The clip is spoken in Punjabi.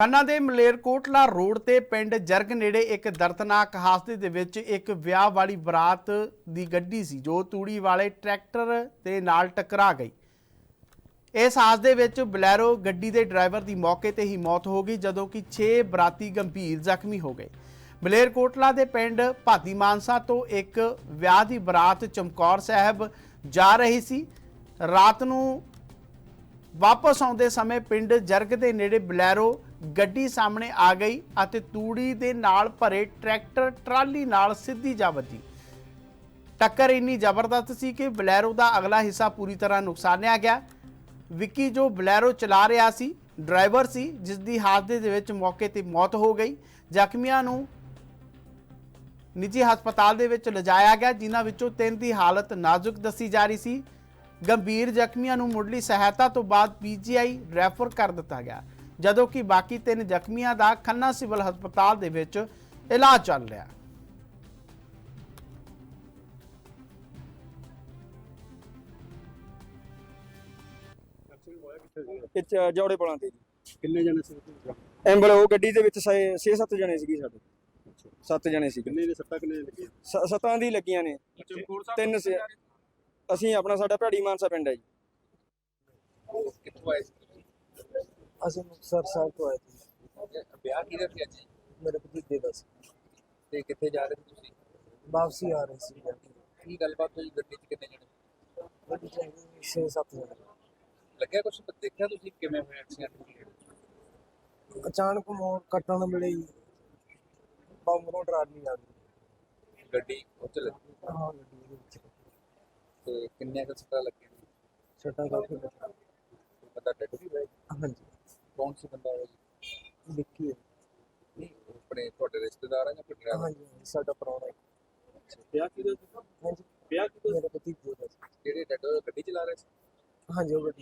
ਖੰਨਾ ਦੇ ਮਲੇਰਕੋਟਲਾ ਰੋਡ ਤੇ ਪਿੰਡ ਜਰਗ ਨੇੜੇ ਇੱਕ ਦਰਦਨਾਕ ਹਾਦਸੇ ਦੇ ਵਿੱਚ ਇੱਕ ਵਿਆਹ ਵਾਲੀ ਬਰਾਤ ਦੀ ਗੱਡੀ ਸੀ, ਜੋ ਤੂੜੀ ਵਾਲੇ ਟਰੈਕਟਰ ਦੇ ਨਾਲ ਟਕਰਾ ਗਈ। ਇਸ ਹਾਦਸੇ ਵਿੱਚ ਬਲੈਰੋ ਗੱਡੀ ਦੇ ਡਰਾਈਵਰ ਦੀ ਮੌਕੇ ਤੇ ਹੀ ਮੌਤ ਹੋ ਗਈ, ਜਦੋਂ ਕਿ 6 ਬਰਾਤੀ ਗੰਭੀਰ ਜ਼ਖਮੀ ਹੋ ਗਏ। ਮਲੇਰਕੋਟਲਾ ਦੇ ਪਿੰਡ ਭਾਤੀ ਮਾਨਸਾ ਤੋਂ ਇੱਕ ਵਿਆਹ ਦੀ ਬਰਾਤ ਚਮਕੌਰ ਸਾਹਿਬ ਜਾ ਰਹੀ ਸੀ। ਰਾਤ ਨੂੰ ਵਾਪਸ ਆਉਂਦੇ ਸਮੇਂ ਪਿੰਡ ਜਰਗ ਦੇ ਨੇੜੇ ਬਲੈਰੋ ਗੱਡੀ ਸਾਹਮਣੇ ਆ ਗਈ ਅਤੇ ਤੂੜੀ ਦੇ ਨਾਲ ਭਰੇ ਟਰੈਕਟਰ ਟਰਾਲੀ ਨਾਲ ਸਿੱਧੀ ਜਾ ਵੱਜੀ। ਟੱਕਰ ਇੰਨੀ ਜ਼ਬਰਦਸਤ ਸੀ ਕਿ ਬਲੈਰੋ ਦਾ ਅਗਲਾ ਹਿੱਸਾ ਪੂਰੀ ਤਰ੍ਹਾਂ ਨੁਕਸਾਨਿਆ ਗਿਆ। ਵਿੱਕੀ ਜੋ ਬਲੈਰੋ ਚਲਾ ਰਿਹਾ ਸੀ, ਡਰਾਈਵਰ ਸੀ ਜਿਸ ਦੀ ਹਾਦਸੇ ਦੇ ਵਿੱਚ ਮੌਕੇ ਤੇ ਮੌਤ ਹੋ ਗਈ। ਜ਼ਖਮੀਆਂ ਨੂੰ ਨਿੱਜੀ ਹਸਪਤਾਲ ਦੇ ਵਿੱਚ ਲਿਜਾਇਆ ਗਿਆ, ਜਿਨ੍ਹਾਂ ਵਿੱਚੋਂ ਤਿੰਨ ਦੀ ਹਾਲਤ ਨਾਜ਼ੁਕ ਦੱਸੀ ਜਾ ਰਹੀ ਸੀ। ਗੰਭੀਰ ਜ਼ਖਮੀਆਂ ਨੂੰ ਮੁੱਢਲੀ ਸਹਾਇਤਾ ਤੋਂ ਬਾਅਦ ਪੀਜੀਆਈ ਰੈਫਰ ਕਰ ਦਿੱਤਾ ਗਿਆ। ਜਦੋਂ ਕਿ ਬਾਕੀ ਤਿੰਨ ਜ਼ਖਮੀਆਂ ਦਾ ਖੰਨਾ ਸਿਵਲ ਹਸਪਤਾਲ ਦੇ ਵਿੱਚ ਇਲਾਜ ਚੱਲ ਰਿਹਾ ਇਹ 'ਚ ਜੌੜੇ ਪੁਲਾਂ ਤੇ ਜੀ। ਕਿੰਨੇ ਜਣੇ ਸੀ ਉੱਥੇ? ਵਿੱਚ? ਐਂਬਲ ਉਹ ਗੱਡੀ ਦੇ ਵਿੱਚ 6-7 ਜਣੇ ਸੀਗੇ ਸਾਡੇ। 7 ਜਣੇ ਸੀਗੇ। ਕਿੰਨੇ ਦੇ ਸੱਟਾਂ ਕਿੰਨੇ ਲੱਗੀਆਂ? ਸ- ਸੱਤਾਂ ਦੀ ਲੱਗੀਆਂ ਨੇ। ਤਿੰਨ ਸੇ। ਅਸੀਂ ਆਪਣਾ ਸਾਡਾ ਭੈੜੀ ਮਾਨਸਾ ਪਿੰਡ ਹੈ ਜੀ। ਕਿੱਥੋਂ ਆਏ ਸੀ? ਅਸੀਂ ਮੁਕਤਸਰ ਸਾਹਿਬ ਤੋਂ ਆਏ ਸੀ। ਵਿਆਹ ਕਿਹਦੇ ਸੀ ਅੱਜ? ਮੇਰੇ ਭਤੀਜੇ ਦਾ ਸੀ। ਤੇ ਕਿੱਥੇ ਜਾ ਰਹੇ ਸੀ ਤੁਸੀਂ? ਵਾਪਸੀ ਆ ਰਹੇ ਸੀ। ਕੀ ਗੱਲਬਾਤ ਹੋਈ ਗੱਡੀ 'ਚ ਕਿੰਨੇ ਜਣੇ? ਗੱਡੀ ਚ ਹੈਗੇ ਛੇ ਸੱਤ ਜਣੇ। ਲੱਗਿਆ ਕੁਝ ਦੇਖਿਆ ਤੁਸੀਂ ਕਿਵੇਂ ਹੋਇਆ ਐਕਸੀਡੈਂਟ ਅਚਾਨਕ ਮੋੜ ਕੱਟਣ ਵੇਲੇ ਹੀ ਬੰਮਰੋਂ ਟਰਾਲੀ ਆ ਗਈ ਗੱਡੀ ਉੱਚ ਲੱਗੀ? ਹਾਂ ਗੱਡੀ ਦੇ ਵਿੱਚ ਤੇ ਕਿੰਨੇ ਕੁ ਸੱਟਾਂ ਲੱਗੀਆਂ? ਛੱਟਾ ਕਾਫੀ ਬੰਦਾ ਡੈਡ ਵੀ ਹੋਇਆ? ਹਾਂਜੀ। ਕੌਣ ਸੀ ਬੰਦਾ ਉਹ ਜੀ? ਵਿੱਕੀ ਹੈ। ਆਪਣੇ ਤੁਹਾਡੇ ਰਿਸ਼ਤੇਦਾਰ ਆ ਜਾਂ ਕੋਈ ਡਰਾਈਵਰ ਹਾਂਜੀ ਹਾਂਜੀ, ਸਾਡਾ ਪ੍ਰਾਹੁਣਾ ਹੈ। ਵਿਆਹ ਕਿਹਦਾ ਸੀ ਹਾਂਜੀ ਵਿਆਹ ਕਿਹਦਾ ਮੇਰੇ ਭਤੀਜੇ ਦਾ ਸੀ ਜਿਹੜੇ ਡੈਡ ਗੱਡੀ ਚਲਾ ਰਹੇ ਸੀ ਹਾਂਜੀ ਉਹ ਗੱਡੀ